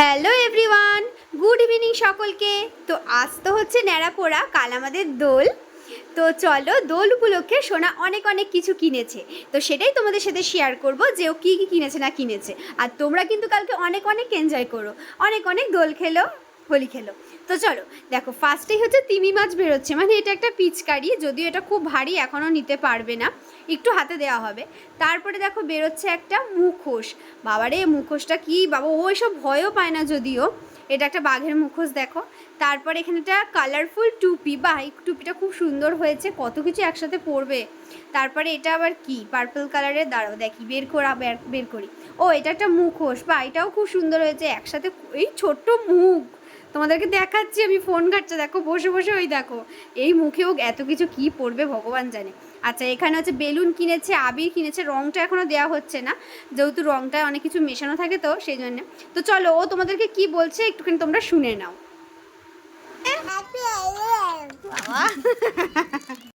Hello everyone good evening সকলকে। তো আজ তো হচ্ছে ন্যাড়াপোড়া কাল আমাদের দোল। তো চলো, দোল উপলক্ষে সোনা অনেক অনেক কিছু কিনেছে। তো সেটাই তোমাদের সাথে শেয়ার করব যে ও কী কী কিনেছে না কিনেছে। আর তোমরা কিন্তু কালকে অনেক অনেক এনজয় করো। অনেক অনেক দোল খেলো। হোলি খেলো। তো চলো, দেখো ফার্স্টেই হচ্ছে তিমি মাছ বেরোচ্ছে। মানে এটা একটা পিচকারি, যদিও এটা খুব ভারী, এখনও নিতে পারবে না। একটু হাতে দেওয়া হবে। তারপরে দেখো, বেরোচ্ছে একটা মুখোশ। বাবারে, মুখোশটা কি বাবা, ও এসব ভয়ও পায় না যদিও। এটা একটা বাঘের মুখোশ, দেখো। তারপরে এখানে একটা কালারফুল টুপি। বা এই টুপিটা খুব সুন্দর হয়েছে, কত কিছু একসাথে পরবে। তারপরে এটা আবার কি? পার্পল কালারের দাঁড়াও, দেখি, বের করা, বের করি। ও, এটা একটা মুখোশ। বা এটাও খুব সুন্দর হয়েছে, একসাথে, এই ছোট্ট মুখ। তোমাদেরকে দেখাচ্ছি আমি ফোন ঘাটছে দেখো বসে বসে ওই দেখো এই মুখেও এত কিছু কি পড়বে ভগবান জানে। আচ্ছা এখানে হচ্ছে বেলুন কিনেছে আবির কিনেছে রংটা এখনও দেওয়া হচ্ছে না যেহেতু রংটা অনেক কিছু মেশানো থাকে তো সেই জন্যে। তো চলো ও তোমাদেরকে কি বলছে একটুখানি তোমরা শুনে নাও। বাবা।